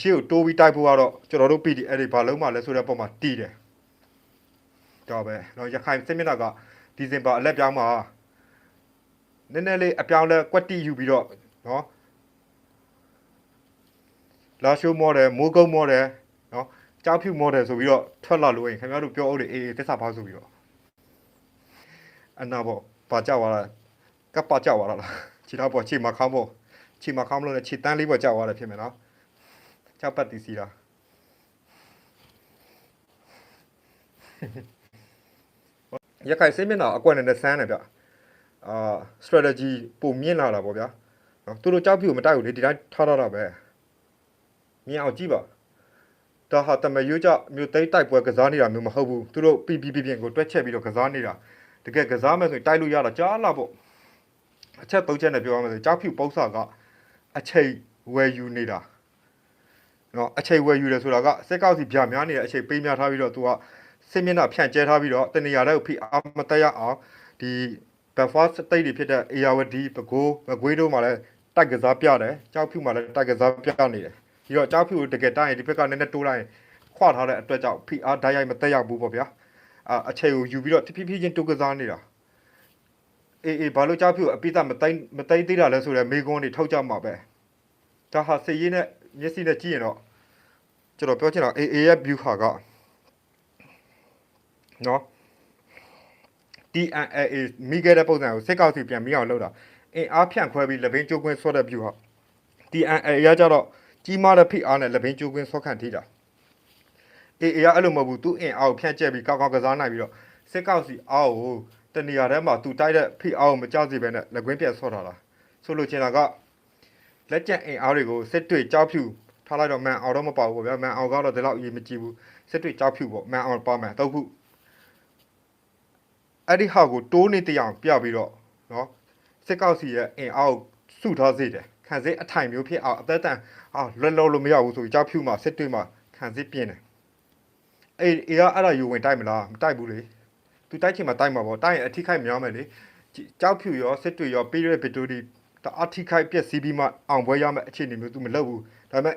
ရှေ့ကိုတိုးပြီးတိုက်ဖို့ကတော့ကျွန်တော်တို့ PD အဲ့ဒီဘာလုံးမှလဲဆိုတဲ့ပုံမှာတီးတယ်တော့ပဲတော့ရခိုင်စစ်မျက်နှာကဒီဇင်ဘာအလက်ပြောင်းမှာနည်းနည်းလေးအပြောင်းလဲကွက်တီယူပြီးတော့နော်လာရှိုးမော်တယ်မိုးကုတ်မော်တယ်နော်ကြောက်ဖြူမော်တယ်ဆိုပြီးတော့ထွက်လာလို့ရင်ခင်ဗျားတို့ပြောအုပ်တွေအေးအေးတစ္ဆာပါဆိုပြီးတော့အနာပေါ့ပါကြွားလာကပ်ပါကြွားလာလားခြေထောက်ပေါ့ခြေမခေါင်းပေါ့ခြေမခေါင်းမလို့လည်းခြေတန်းလေးပေါ့ကြွားလာဖြစ်မယ်နော် ကြောက်ပတ်တီစီတာရခိုင်စိတ်မျက်နှာအကွက်နဲ့နဲ့ဆန်းတယ်ဗျအာ strategy ပုံမြင့်လာတာပေါ့ဗျာနော်သူတို့ကြောက်ပြူမတိုက်ဘူးလေဒီတိုင်းထားထားတာပဲမြင်အောင်ကြည့်ပါဒါဟာတမရွေးကြမြို့သိမ်းတိုက်ပွဲကစားနေတာမျိုးမဟုတ်ဘူးသူတို့ပြပြပြပြကိုတွက်ချက်ပြီးတော့ကစားနေတာတကယ်ကစားမယ်ဆိုရင်တိုက်လို့ရတာကြားလာပေါ့အချက်သုံးချက်နဲ့ပြောရမယ်ဆိုကြောက်ဖြူပု္ပ္ပာကအချိန်ဝယ်ယူနေတာ နော်အချိန်ဝယ်ယူတယ်ဆိုတာကစက်ကောက်စီပြများနေတဲ့အချိန်ပေးများထားပြီးတော့သူကစစ်မျက်နှာဖြန့်ကျဲထားပြီးတော့တနေရာတွေကိုဖိအားမတက်ရအောင်ဒီဘက်ဖာစတိတ်တွေဖြစ်တဲ့အေယာဝတီပကိုးမကွေးတို့မှာလည်းတိုက်ကစားပြတယ်ကြောက်ဖြူမှာလည်းတိုက်ကစားပြနေတယ်ပြီးတော့ကြောက်ဖြူကိုတကယ်တိုက်ရင်ဒီဘက်ကနည်းနည်းတိုးလိုက်ရင်ခွာထားတဲ့အတွက်ကြောင့်ဖိအားဓာတ်ရိုက်မတက်ရဘူးပေါ့ဗျာအာအချိန်ကိုယူပြီးတော့တဖြည်းဖြည်းချင်းတိုးကစားနေတာအေးအေးဘာလို့ကြောက်ဖြူအပိသက်မသိမ့်မသိမ့်သေးတာလဲဆိုတော့မေကွန်းတွေထုတ်ကြမှာပဲဒါဟာစည်ရင်းနဲ့မျက်စိနဲ့ကြည့်ရင်တော့ ကျွန်တော်ပြောချင်တာ AA ရဲ့ view ဟာကနော် TNAA မိခဲ့တဲ့ပုံစံကိုစစ်ကောက်စီပြန်မိအောင်လုပ်တာအင်အားဖြန့်ခွဲပြီးလက်ဘင်းကျိုးကွင်းဆွဲတဲ့ view ဟာ TNAA ရကြတော့ကြီးမားတဲ့ဖိအားနဲ့လက်ဘင်းကျိုးကွင်းဆွဲခံထိတာ AA ကအဲ့လိုမဟုတ်ဘူးသူအင်အားကိုဖြန့်ကျက်ပြီးကောက်ကောက်ကစားနိုင်ပြီးတော့စစ်ကောက်စီအောက်ကိုတနေရာထဲမှာသူတိုက်တဲ့ဖိအားကိုမကြောက်စေဘဲနဲ့လက်ကွင်းပြန်ဆွဲထားတာဆိုလိုချင်တာကလက်ကျန်အင်အားတွေကိုစစ်တွေကြောက်ဖြူ ထားလိုက်တော့မန်အောင်တော့မပါဘူးပေါ့ဗျာမန်အောင်ကတော့ဒီလောက်အရေးမကြည့်ဘူးစစ်တွေကြောက်ဖြူပေါ့မန်အောင်ပါမယ်တော့ခုအဲ့ဒီဟာကိုတိုးနေတအောင်ပြပြီးတော့နော်စစ်ကောက်စီရဲ့အင်အားကိုစုထားစေတယ်ခံစစ်အထိုင်မျိုးဖြစ်အောင်အသက်တန်အာလွယ်လောလို့မရဘူးဆိုပြီးကြောက်ဖြူမှာစစ်တွေမှာခံစစ်ပြင်းတယ်အေးအေးကအဲ့ဒါယူဝင်တိုက်မလားမတိုက်ဘူးလေသူတိုက်ချင်မှတိုက်မှာပေါ့တိုက်ရင်အထိခိုက်များမယ်လေကြောက်ဖြူရောစစ်တွေရောပြီးတဲ့ဗီတိုဒီတအထိခိုက်ပြက်စီးပြီးမှအောင်ပွဲရမယ်အခြေအနေမျိုးသူမလုပ်ဘူးဒါပေမဲ့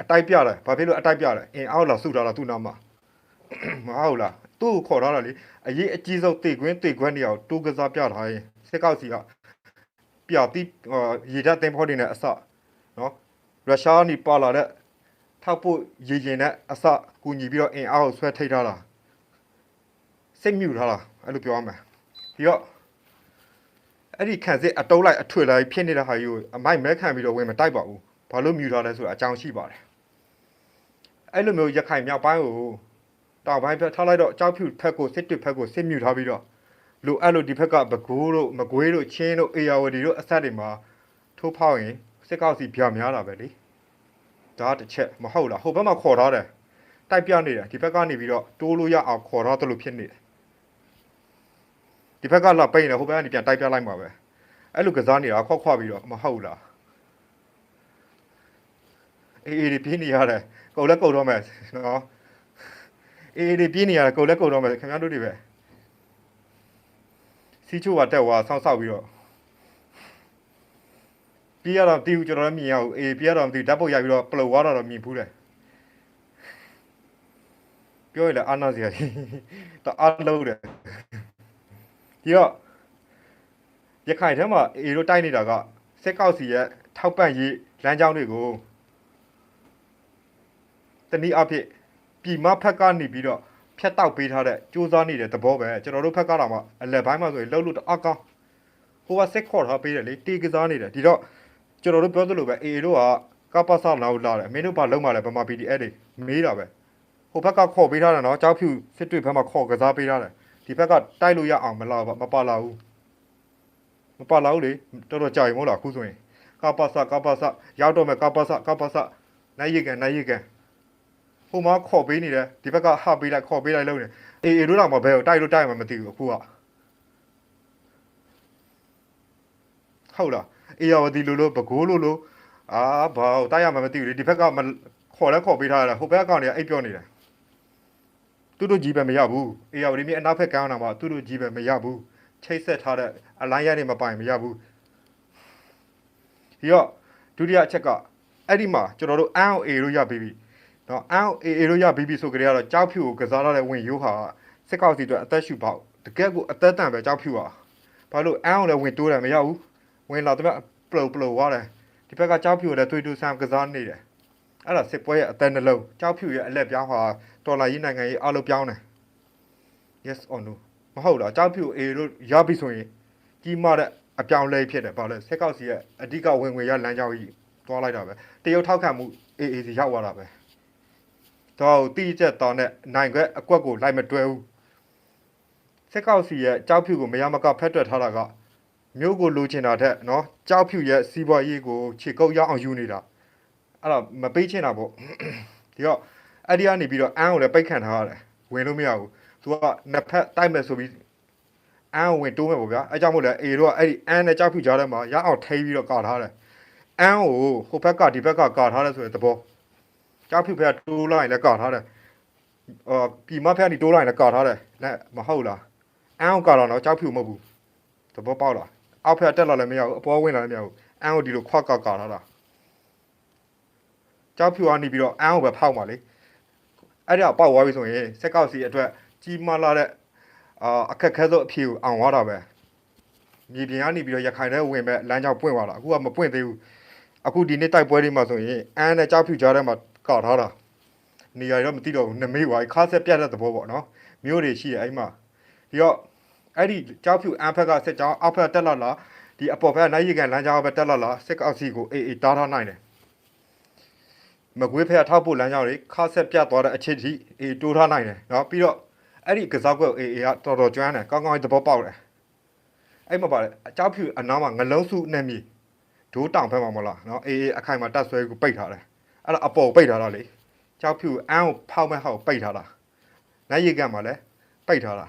အတိုက်ပြတယ်ဘာဖြစ်လို့အတိုက်ပြတယ်အင်အောက်လာစုထားတာသူ့နာမှာမဟုတ်လားသူ့ကိုခေါ်ထားတာလေအရေးအကြီးဆုံးတေကွင်းတေခွက်နေအောင်တိုးကစားပြထားရင်စစ်ကောက်စီကပြတိရေဓာတ်တင်ဖို့နေတဲ့အစနော်ရုရှားကနေပါလာတဲ့ထောက်ဖို့ရေရင်နဲ့အစကူညီပြီးတော့အင်အောက်ကိုဆွဲထိတ်ထားတာစိတ်မြူထားတာအဲ့လိုပြောရမယ်ပြီးတော့အဲ့ဒီခံစစ်အတုံးလိုက်အထွေလိုက်ဖြစ်နေတဲ့ဟာကြီးကိုအမိုက်မဲခံပြီးတော့ဝင်မတိုက်ပါဘူးဘာလို့မြူထားလဲဆိုတာအကြောင်းရှိပါတယ် အဲ့လိုမျိုးရခိုင်မြောက်ပိုင်းကိုတောင်ပိုင်းဖက်ထားလိုက်တော့ကြောက်ဖြူဖက်ကိုစစ်တစ်ဖက်ကိုစစ်မြူထားပြီးတော့လိုအဲ့လိုဒီဖက်ကဘကိုးတို့မကွေးတို့ချင်းတို့အေယာဝတီတို့အဆက်တွေမှာထိုးဖောက်ရင်စစ်ကောက်စီပြများတာပဲလေဒါကတစ်ချက်မဟုတ်လားဟိုဘက်မှာခေါ်ထားတယ်တိုက်ပြနေတယ်ဒီဘက်ကနေပြီးတော့တိုးလို့ရအောင်ခေါ်ထားတယ်လို့ဖြစ်နေတယ်ဒီဘက်ကလာပိတ်နေဟိုဘက်ကနေပြန်တိုက်ပြလိုက်မှာပဲအဲ့လိုကစားနေတာခွက်ခွပြီးတော့မဟုတ်လား အေးအေးတွေပြင်းနေရတယ်ကုန်လက်ကုန်တော့မယ်နော်အေးအေးတွေပြင်းနေရတယ်ကုန်လက်ကုန်တော့မယ်ခင်ဗျားတို့တွေပဲစီချိုကတက်သွားဆောင်းဆောက်ပြီးတော့ပြရတော့တီးဦးကျွန်တော်လည်းမြင်ရအောင်အေးပြရတော့မသိဘူးဓာတ်ပုတ်ရိုက်ပြီးတော့ပလုတ်သွားတော့မြင်ဘူးတယ်ပြောရလေအာနာစီယာကြီးတအားလုံးတယ်ဒီတော့ရခိုင်ထဲမှာအေးတို့တိုက်နေတာကစက်ကောက်စီရဲ့ထောက်ပံ့ရေးလမ်းကြောင်းတွေကို တနည်းအားဖြင့်ပြည်မဖက်ကနေပြီးတော့ဖြတ်တောက်ပေးထားတဲ့စူးစမ်းနေတဲ့သဘောပဲကျွန်တော်တို့ဖက်ကတော့မှအလက်ပိုင်းမှာဆိုရင်လှုပ်လို့တအားကောင်းဟိုကစက်ခေါ်ထားပေးတယ်လေတီကစားနေတယ်ဒီတော့ကျွန်တော်တို့ပြောသလိုပဲအေအေတို့ကကပ္ပစနောက်လာတယ်မင်းတို့ဘာလုံးမှလဲဗမာ PDF တွေမေးတာပဲဟိုဘက်ကခေါ်ပေးထားတယ်နော်ကြောက်ဖြူစစ်တွေဘက်မှာခေါ်ကစားပေးထားတယ်ဒီဘက်ကတိုက်လို့ရအောင်မလာပါမပါလာဘူးမပါလာဘူးလေတော်တော်ကြာရင်မဟုတ်လားအခုဆိုရင်ကပ္ပစကပ္ပစရောက်တော့မယ်ကပ္ပစကပ္ပစနိုင်ရကန်နိုင်ရကန် ဟိုမှာခေါ်ပေးနေတယ်ဒီဘက်ကဟပေးလိုက်ခေါ်ပေးလိုက်လုံးနေအေးအေးတို့တော့မဘဲကိုတိုက်လို့တိုက်မှမသိဘူးအခုကဟုတ်လားအေးရဝတီလိုလိုပကိုးလိုလိုအာဘာတိုက်ရမှမသိဘူးလေဒီဘက်ကမခေါ်လဲခေါ်ပေးထားတာဟိုဘက်ကောင်တွေကအိပ်ပြောနေတယ်သူတို့ကြီးပဲမရဘူးအေးရဝတီမြေအနောက်ဘက်ကန်းအောင်မှာသူတို့ကြီးပဲမရဘူးချိတ်ဆက်ထားတဲ့အလိုင်းရနေမပိုင်မရဘူးပြီးတော့ဒုတိယအချက်ကအဲ့ဒီမှာကျွန်တော်တို့အန်အောင်အေလို့ရပြီးပြီ နော်အန်အောင်အေအေလို့ရပြီးပြီဆိုကြတဲ့ကတော့ကြောက်ဖြူကိုကစားရတဲ့ဝင်ရိုးဟာစစ်ကောက်စီအတွက်အသက်ရှူပေါက်တကက်ကိုအသက်တန်ပဲကြောက်ဖြူဟာဘာလို့အန်အောင်လည်းဝင်တိုးတယ်မရဘူးဝင်လာတော့ပလိုပလိုသွားတယ်ဒီဘက်ကကြောက်ဖြူလည်းတွေ့တူဆမ်ကစားနေတယ်အဲ့ဒါစစ်ပွဲရဲ့အသက်နှလုံးကြောက်ဖြူရဲ့အလက်ပြောင်းဟာတော်လာရေးနိုင်ငံရေးအလုပ်ပြောင်းတယ် yes or no မဟုတ်လားကြောက်ဖြူအေလို့ရပြီဆိုရင်ကြီးမားတဲ့အပြောင်းလဲဖြစ်တယ်ဘာလဲစစ်ကောက်စီရဲ့အဓိကဝင်ငွေရလမ်းကြောင်းကြီးသွားလိုက်တာပဲတရုတ်ထောက်ခံမှုအေးအေးစီရောက်သွားတာပဲ တော့တီးချက်တောင်းတဲ့နိုင်ခွက်အကွက်ကိုလိုက်မတွဲဘူးစစ်ကောက်စီရဲ့ကြောက်ဖြူကိုမရမကဖက်တွက်ထားတာကမျိုးကိုလိုချင်တာတဲ့နော်ကြောက်ဖြူရဲ့စီးပွားရေးကိုခြေကုပ်ရအောင်ယူနေတာအဲ့တော့မပေးချင်တာပေါ့ဒီတော့အဲ့ဒီကနေပြီးတော့အန်းကိုလည်းပိတ်ခံထားရတယ်ဝင်လို့မရဘူးသူကနှစ်ဖက်တိုက်မယ်ဆိုပြီးအန်ဝင်တိုးမယ်ပေါ့ဗျာအဲကြောင့်မို့လဲအေတို့ကအဲ့ဒီအန်နဲ့ကြောက်ဖြူကြားထဲမှာရအောင်ထိပြီးတော့ကာထားတယ်အန်ကိုဟိုဘက်ကဒီဘက်ကကာထားတယ်ဆိုတဲ့သဘော ကြောက်ဖြူဘက်ကတိုးလိုက်ရင်လည်းကာထားတယ်အော်ပြည်မဘက်ကနေတိုးလိုက်ရင်လည်းကာထားတယ်လက်မဟုတ်လားအန်ကိုကာတော့တော့ကြောက်ဖြူမဟုတ်ဘူးသဘောပေါက်လားအောက်ဘက်တက်လာလည်းမရဘူးအပေါ်ဝင်လာလည်းမရဘူးအန်ကိုဒီလိုခွက်ကာကာထားတာကြောက်ဖြူကနေပြီးတော့အန်ကိုပဲဖောက်ပါလေအဲ့ဒါပေါက်သွားပြီဆိုရင်စက်ကောက်စီအတွက်ကြီးမားလာတဲ့အာအခက်ခဲဆုံးအဖြေကိုအောင်သွားတာပဲမြေပြင်ကနေပြီးတော့ရခိုင်ထဲဝင်မဲ့လမ်းကြောင်းပွင့်သွားတာအခုကမပွင့်သေးဘူးအခုဒီနေ့တိုက်ပွဲတွေမှာဆိုရင်အန်းနဲ့ကြောက်ဖြူကြားထဲမှာ ကောက်ထားတာနေရာတော့မသိတော့ဘူးနမေးဝါခါဆက်ပြတ်တဲ့သဘောပေါ့နော်မျိုးတွေရှိတယ်အဲ့မှာဒီတော့အဲ့ဒီကြောက်ဖြူအန်းဖက်ကစစ်ကြောင်းအောက်ဖက်တက်လာလာဒီအပေါ်ဖက်နိုင်ရီကန်လမ်းကြောင်းဘက်တက်လာလာစစ်ကောက်စီကိုအေးအေးတားထားနိုင်တယ်မကွေးဖက်ထောက်ဖို့လမ်းကြောင်းတွေခါဆက်ပြတ်သွားတဲ့အချိန်ထိအေးတိုးထားနိုင်တယ်နော်ပြီးတော့အဲ့ဒီကစားကွက်အေအေကတော်တော်ကျွမ်းတယ်ကောင်းကောင်းသဘောပေါက်တယ်အဲ့မှာပါလေအကြောက်ဖြူအနားမှာငလုံးစုနဲ့မြေဒိုးတောင်ဖက်မှာမဟုတ်လားနော်အေအေအခိုင်မှာတက်ဆွဲကိုပိတ်ထားတယ် အဲ့ဒါအပေါ်ပိတ်ထားတာလေကြောက်ဖြူအန်းကိုဖောက်မဲ့ဟောက်ပိတ်ထားတာနိုင်ရိတ်ကမှလည်းပိတ်ထားတာ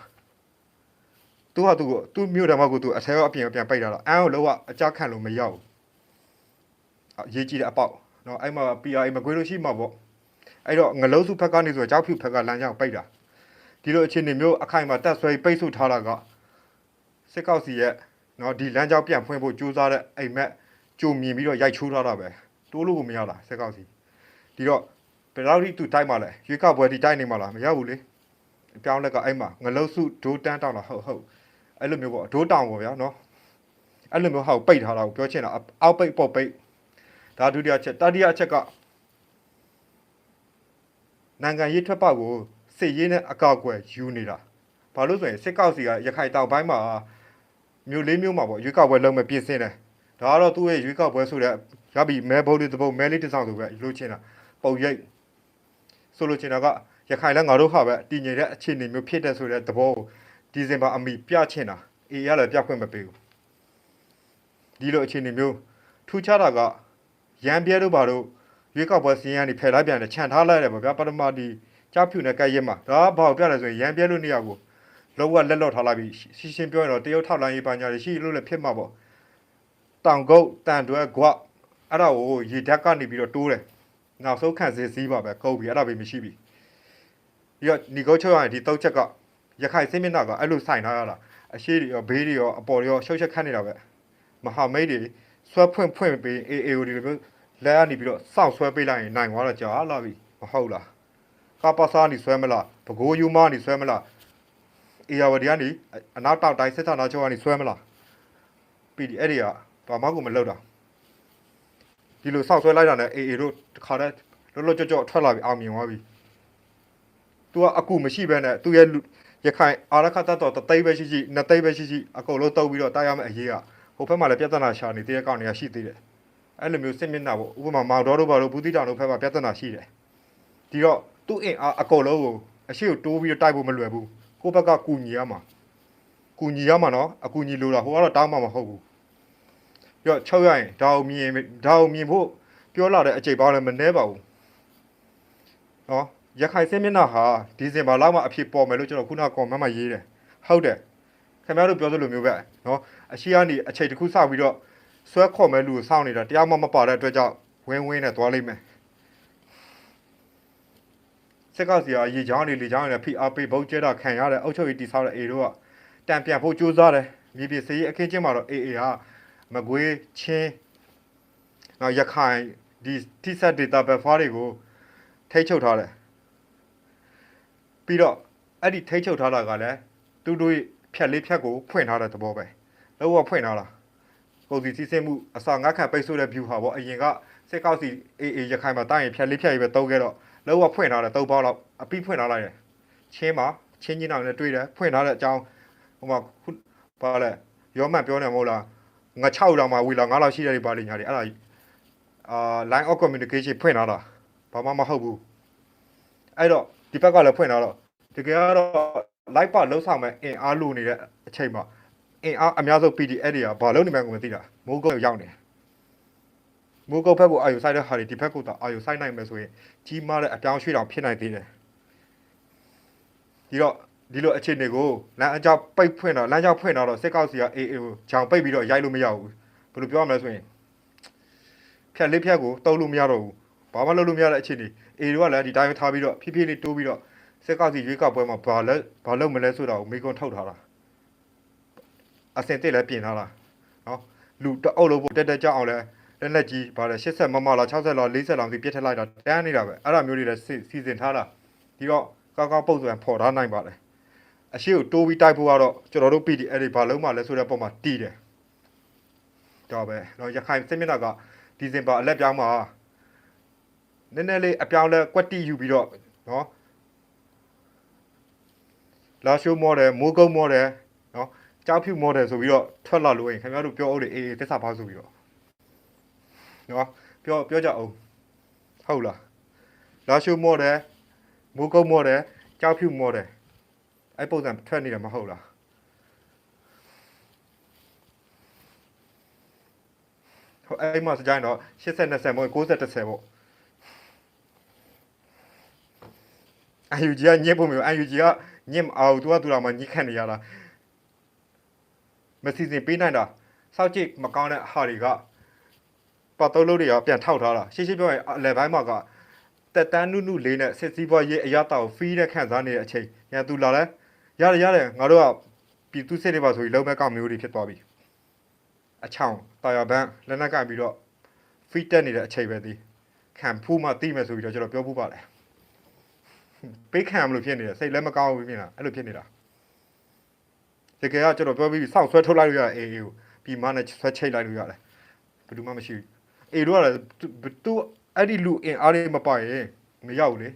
သူဟာသူ့ကိုသူ့မြို့ဓမ္မကိုသူအထဲရောအပြင်ရောပြန်ပိတ်ထားတာအန်းကိုလောကအကြောက်ခံလို့မရောက်ဘူးရေးကြည့်တဲ့အပေါက်နော်အဲ့မှာ PRA မကွေးလို့ရှိမှာပေါ့အဲ့တော့ငလုံးစုဖက်ကနေဆိုကြောက်ဖြူဖက်ကလမ်းကြောင်းပိတ်တာဒီလိုအခြေအနေမျိုးအခိုင်မှာတက်ဆွဲပိတ်ဆို့ထားတာကစစ်ကောက်စီရဲ့နော်ဒီလမ်းကြောင်းပြန်ဖွင့်ဖို့ကြိုးစားတဲ့အိမ်မက်ကြုံမြင်ပြီးတော့ရိုက်ချိုးထားတာပဲတိုးလို့ကိုမရတာစစ်ကောက်စီ ဒီတော့ဘယ်လောက်ထိသူတိုက်မှလဲရွေးကောက်ပွဲထိတိုက်နေမှလားမရဘူးလေပြောင်းလက်ကအဲ့မှာငလုတ်စုဒိုးတန်းတောင်းတာဟုတ်ဟုတ်အဲ့လိုမျိုးပေါ့ဒိုးတောင်းပေါ့ဗျာနော်အဲ့လိုမျိုးဟာကိုပိတ်ထားတာကိုပြောချင်တာအောက်ပိတ်ပေါ့ပိတ်ဒါဒုတိယချက်တတိယချက်ကနိုင်ငံရေးထွက်ပေါက်ကိုစစ်ရေးနဲ့အကောက်အွယ်ယူနေတာဘာလို့ဆိုရင်စစ်ကောက်စီကရခိုင်တောင်ပိုင်းမှာမြို့လေးမြို့မှာပေါ့ရွေးကောက်ပွဲလုပ်မဲ့ပြင်ဆင်တယ်ဒါကတော့သူ့ရဲ့ရွေးကောက်ပွဲဆိုတဲ့ရပြီမဲဘုတ်လေးတစ်ပုတ်မဲလေးတစ်စောင်ဆိုပဲလိုချင်တာ ပုံရိပ်ဆိုလို့ချင်တာကရခိုင်လည်းငါတို့ဟာပဲတည်ငြိမ်တဲ့အခြေအနေမျိုးဖြစ်တဲ့ဆိုတဲ့သဘောကိုဒီဇင်ဘာအမီပြချင်တာအေးရလည်းပြခွင့်မပေးဘူးဒီလိုအခြေအနေမျိုးထူးခြားတာကရန်ပြဲတို့ဘာတို့ရွေးကောက်ပွဲစီးရင်ကနေဖယ်လိုက်ပြန်တယ်ခြံထားလိုက်တယ်ပေါ့ဗျာပထမဒီကြောက်ဖြူနဲ့ကဲရဲမှာဒါကဘာကိုပြလဲဆိုရင်ရန်ပြဲလို့နေရကိုလောကလက်လော့ထားလိုက်ပြီးရှင်းရှင်းပြောရင်တော့တရုတ်ထောက်လိုင်းရေးပညာတွေရှိလို့လည်းဖြစ်မှာပေါ့တောင်ကုတ်တန်တွဲကွအဲ့ဒါကိုရေဓာတ်ကနေပြီးတော့တိုးတယ် နောက်ဆုံးခံစစ်စည်းပါပဲကုတ်ပြီးအဲ့ဒါပဲမရှိပြီပြီးတော့ညီကုတ်ချုပ်ရရင်ဒီတောက်ချက်ကရခိုင်စင်းမျက်နှာကအဲ့လိုစိုင်ထားရတာအရှိတွေရောဘေးတွေရောအပေါ်တွေရောရှုပ်ချက်ခတ်နေတာပဲမဟာမိတ်တွေဆွဲဖွင့်ဖွင့်ပြီးအေအေဒီလိုမျိုးလက်ကနေပြီးတော့စောင့်ဆွဲပေးလိုက်ရင်နိုင်သွားတော့ကြာလာပြီမဟုတ်လားကပ္ပစာနေဆွဲမလားဘကိုးယူမနေဆွဲမလားအေယာဝတီကနေအနောက်တောက်တိုင်းစစ်ဌာနချုပ်ကနေဆွဲမလားပြီးဒီအဲ့ဒီကဘာမှကိုမလုပ်တာဒီလိုစောက်ဆွဲလိုက်တာနဲ့အေအေတို့တ ခါတည်းလောလောကြော့ကြော့ထွက်လာပြီးအောင်မြင်သွားပြီသူကအကူမရှိဘဲနဲ့သူရဲ့လူရခိုင်အာရခတတော်တသိပ်ပဲရှိရှိနှစ်သိပ်ပဲရှိရှိအကုန်လုံးတုပ်ပြီးတော့တားရမယ့်အရေးကဟိုဘက်မှာလည်းပြဿနာရှာနေတဲ့အကောင်တွေကရှိသေးတယ်အဲ့လိုမျိုးစစ်မျက်နှာပေါ့ဥပမာမောင်တော်တို့ဘာလို့ဘူးတိတောင်တို့ဘက်မှာပြဿနာရှိတယ်ဒီတော့သူ့အင်အားအကုန်လုံးကိုအရှိကိုတိုးပြီးတော့တိုက်ဖို့မလွယ်ဘူးကိုယ့်ဘက်ကကူညီရမှာကူညီရမှာနော်အကူညီလိုတာဟိုကတော့တောင်းမှာမဟုတ်ဘူးပြီးတော့ချုပ်ရရင်ဒါအောင်မြင်ဒါအောင်မြင်ဖို့ ပြောလာတဲ့အချိန်ပေါင်းလည်းမနှဲပါဘူးနော်ရခိုင်စင်းမျက်နှာဟာဒီဇင်ဘာလောက်မှအဖြစ်ပေါ်မယ်လို့ကျွန်တော်ခုနကကွန်မန့်မှာရေးတယ်ဟုတ်တယ်ခင်ဗျားတို့ပြောသလိုမျိုးပဲနော်အရှိကနေအချိန်တစ်ခုစောက်ပြီးတော့ဆွဲခေါ်မဲ့လူကိုစောင့်နေတာတရားမှမပါတဲ့အတွက်ကြောင့်ဝင်းဝင်းနဲ့သွားလိမ့်မယ်စက်ကစီယာရေချောင်းနေလေချောင်းနေဖိအားပေးဘုတ်ကျဲတာခံရတဲ့အုတ်ချုပ်ကြီးတိဆောက်တဲ့အေတို့ကတံပြန်ဖို့ကြိုးစားတယ်မြေပြင်စရေးအခင်းချင်းမှာတော့အေအေဟာမကွေးချင်းနောက်ရခိုင် ဒီတိဆက် data buffer တွေကိုထိတ်ချုပ်ထားတယ်ပြီးတော့အဲ့ဒီထိတ်ချုပ်ထားတာကလည်းသူတို့ရဲ့ဖြတ်လေးဖြတ်ကိုဖွင့်ထားတဲ့သဘောပဲလုံးဝဖွင့်ထားတာကုန်စည်စီးဆင်းမှုအစာငတ်ခံပိတ်ဆို့တဲ့ view ဟာပေါ့အရင်ကစစ်ကောက်စီအေးအေးရခိုင်မှာတာရင်ဖြတ်လေးဖြတ်ရေးပဲတုံးခဲ့တော့လုံးဝဖွင့်ထားတယ်သုံးပေါက်လောက်အပိဖွင့်ထားလိုက်တယ်ချင်းမှာချင်းချင်းအောင်လည်းတွေ့တယ်ဖွင့်ထားတဲ့အကြောင်းဟိုမှာခုဘာလဲရောမှန်ပြောနေမဟုတ်လားငါ6တောင်မှဝီလာ9လောက်ရှိတယ်ဒီပါလိညာတွေအဲ့ဒါ အာ line of communication ဖွင့်ထားတာဘာမှမဟုတ်ဘူးအဲ့တော့ဒီဘက်ကလည်းဖွင့်ထားတော့တကယ်ကတော့ live ပါလုံးဆောင်မဲ့အင်အားလိုနေတဲ့အချိန်မှာအင်အားအများဆုံး PDF တွေကဘာလုံးနေမှန်းကိုမသိတာမိုးကုတ်ရောက်နေမိုးကုတ်ဘက်ကိုအာယူဆိုင်တဲ့ဟာတွေဒီဘက်ကိုတော့အာယူဆိုင်နိုင်မယ်ဆိုရင်ကြီးမားတဲ့အပြောင်းရွှေ့တောင်ဖြစ်နိုင်သေးတယ်ဒီတော့ဒီလိုအခြေအနေကိုလမ်းအကြောင်းပိတ်ဖွင့်တော့လမ်းကြောင်းဖွင့်တော့စစ်ကောက်စီကအေးအေးကိုဂျောင်ပိတ်ပြီးတော့ရိုက်လို့မရဘူးဘယ်လိုပြောရမလဲဆိုရင် ဖြတ်လေးဖြတ်ကိုတုံးလို့မရတော့ဘူးဘာမှလုပ်လို့မရတဲ့အခြေအနေအေးတို့ကလည်းဒီတိုင်းထားပြီးတော့ဖြည်းဖြည်းလေးတိုးပြီးတော့စစ်ကောက်စီရွေးကောက်ပွဲမှာဘာလဲဘာလုပ်မလဲဆိုတာကိုမိကွန်းထုတ်ထားတာအစင်တစ်လည်းပြင်ထားတာနော်လူတအုပ်လို့တက်တက်ကြအောင်လဲလက်လက်ကြီးဘာလဲ80မမလား60လား40လားဒီပြစ်ထက်လိုက်တာတန်းနေတာပဲအဲ့ဒါမျိုးတွေလည်းစီစဉ်ထားတာဒီတော့ကောက်ကောက်ပုတ်ဆိုရင်ဖော်ထားနိုင်ပါလေအရှိကိုတိုးပြီးတိုက်ဖို့ကတော့ကျွန်တော်တို့ PDF တွေဘာလုံးမှလဲဆိုတဲ့ပုံမှာတီးတယ်တော့ပဲတော့ရခိုင်စစ်မျက်နှာက ဒီဇင်ဘာအလက်ပြောင်းမှာနည်းနည်းလေးအပြောင်းလဲကွက်တီယူပြီးတော့နော်လာရှိုးမော်တယ်မိုးကုတ်မော်တယ်နော်ကြောက်ဖြူမော်တယ်ဆိုပြီးတော့ထွက်လာလို့ရင်ခင်ဗျားတို့ပြောအောင်လေအေးအေးတက်စာဖောက်ဆိုပြီးတော့နော်ပြောပြောကြအောင်ဟုတ်လားလာရှိုးမော်တယ်မိုးကုတ်မော်တယ်ကြောက်ဖြူမော်တယ်အဲ့ပုံစံထွက်နေတယ်မဟုတ်လား အဲ့မှာစကြိုင်းတော့80 20မို့90 10ပေါ့ UNG ကညစ်ဖို့မျိုး UNG ကညစ်မအောင်သူကသူတော်မှညစ်ခတ်နေရတာမစီစဉ်ပေးနိုင်တာစောက်ကြည့်မကောင်းတဲ့ဟာတွေကပတ်သုံးလို့တွေကပြန်ထောက်ထားတာရှင်းရှင်းပြောရင်အလဲပိုင်းမှာကတက်တန်းနုနုလေးနဲ့စစ်စည်းပွားရေးအရတာကိုဖီးတဲ့ခန့်စားနေတဲ့အချိန်ညသူလာလဲရတယ်ရတယ်ငါတို့ကပြည်သူစစ်တွေပါဆိုပြီးလုံးမဲ့ကောင်မျိုးတွေဖြစ်သွားပြီ အချောင်းတာယာဘန်းလက်နက်ကင်ပြီးတော့ဖီးတက်နေတဲ့အချိန်ပဲဒီခံဖူးမှတိမယ်ဆိုပြီးတော့ကျွန်တော်ပြောဖို့ပါလေပေးခံမလို့ဖြစ်နေတယ်စိတ်လည်းမကောင်းဘူးဖြစ်နေတာအဲ့လိုဖြစ်နေတာတကယ်ကကျွန်တော်ပြောပြီးစောင့်ဆွဲထုတ်လိုက်လို့ရတယ်အေးအေးကိုပြီးမနဲ့ဆွဲချိတ်လိုက်လို့ရတယ်ဘယ်သူမှမရှိဘူးအေးတို့ကလည်းသူအဲ့ဒီလူအင်အားလေးမပိုင်ရင်မရောက်ဘူးလေ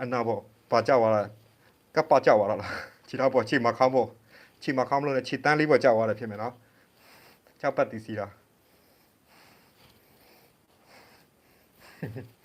အနာဘောပါကြသွားတာကပ်ပါကြသွားတာလားခြေတော့ပေါ်ခြေမခေါင်းပေါ်ခြေမခေါင်းမလို့လည်းခြေတန်းလေးပေါ်ကြသွားတယ်ဖြစ်မယ်နော် chapaticida. Lah?